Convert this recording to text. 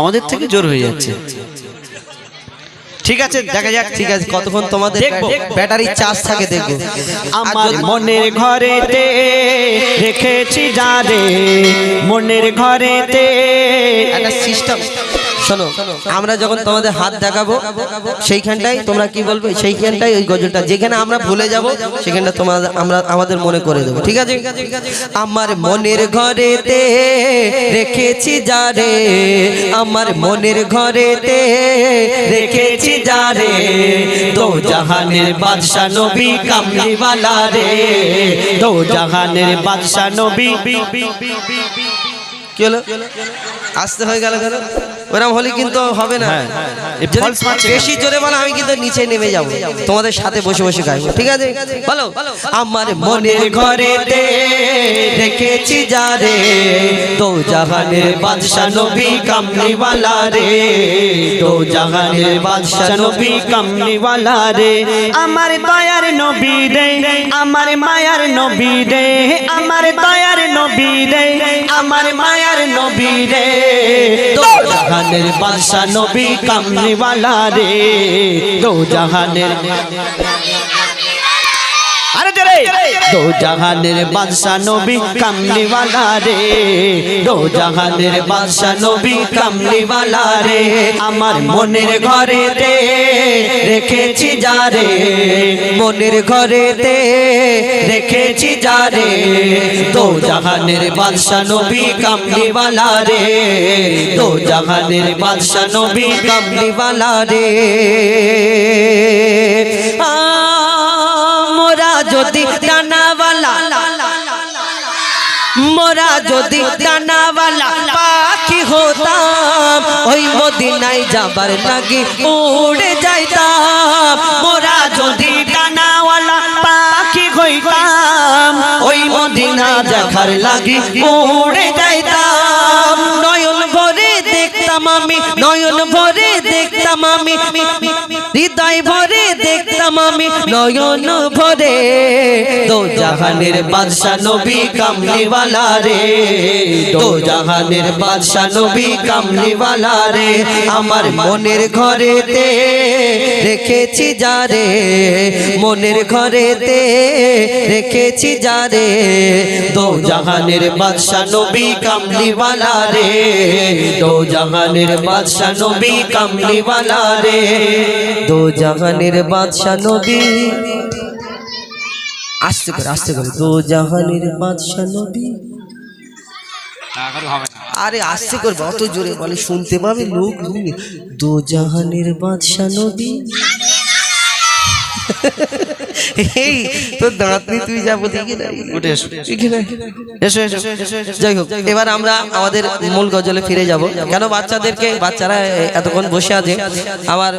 আমাদের থেকে জোর হয়ে যাচ্ছে। ঠিক আছে দেখা যাক ঠিক আছে কতক্ষণ তোমাদের দেখব। ব্যাটারি চার্জ থাকে দেখব। আমার মনের ঘরেতে রেখেছি যারে মনের ঘরেতে একটা সিস্টেম শোনো, আমরা যখন তোমাদের হাত দেখাবো, সেইখানটাই তোমরা কি বলবে? সেইখানটাই ওই গজলটা। যেখানে আমরা ভুলে যাব, সেখানটা তোমার, আমরা আমাদের মনে করে দেবো। ঠিক আছে? আমার মনের ঘরেতে রেখেছি যারে, আমার মনের ঘরেতে রেখেছি যারে, দো জাহানের বাদশা নবী কামলিওয়ালা রে। দো জাহানের বাদশা নবী কি হলো? আসতে হয়ে গেল কেন? ওরম হলে কিন্তু হবে না। হ্যাঁ, যদি বেশি জোরে বলো আমি কিন্তু নিচে নেমে যাব। তোমাদের সাথে বসে বসে গাইবো। ঠিক আছে? বলো। আমার মনের ঘরেতে রেখেছি যারে তো জাহানের বাদশা নবী কামলিওয়ালা রে। তো জাহানের বাদশা নবী কামলিওয়ালা রে। আমার দয়ার নবী রে। আমার মায়ার নবী রে আমার দয়ার নবী রে আমার মায়ার নবী রে। দো জাহানের বাদশা নবী কামলিওয়ালা রে দো জাহানের আরে জোরে। দো জাহানের বাদশা নবী কামলিওয়ালা রে দো জাহানের বাদশা নবী কামলিওয়ালা রে। আমার মনের ঘরেতে রেখেছি যারে, মনের ঘরেতে রেখেছি যারে, তো জাহানের বাদশা নবী কামলিওয়ালা রে, তো জাহানের বাদশা নবী কামলিওয়ালা রে। আমরা মোরা যদি ডানাওয়ালা মোরা যদি ডানাওয়ালা পাখি হতাম ওই মদিনায় যাবার লাগি উড়ে যাইতাম। মোরা যদি ডানাওয়ালা পাখি হইতাম ওই মদিনা দেখার লাগি উড়ে যাইতাম। নয়ন ভরে দেখতাম আমি নয়ন ভরে দেখতাম আমি ভরে দেখতাম আমি নয়ন ভরে। দো জাহানের বাদশা নবী কামলিওয়ালা রে। দো জাহানের বাদশা নবী কামলিওয়ালা রে। আমার মনের ঘরেতে রেখেছি যারে মনের ঘরেতে রেখেছি যারে দো জাহানের বাদশা নবী কামলিওয়ালা রে। দো জাহানের বাদশা নবী কামলিওয়ালা রে। দো জাহানের বাদশা নবী। আস্তে করে আস্তে করে দো জাহানের বাদশা নবী। আরে আস্তে করবে অত জোরে বলে শুনতে পাবে লোক। দো জাহানের বাদশা নবী। এই তোর তুই যা বলি কি না। উঠে এসো। এসো এসো যাই হোক এবার আমরা আমাদের মূল গজলে ফিরে যাব। কেন বাচ্চাদেরকে বাচ্চারা এতক্ষণ বসে আছে? আমার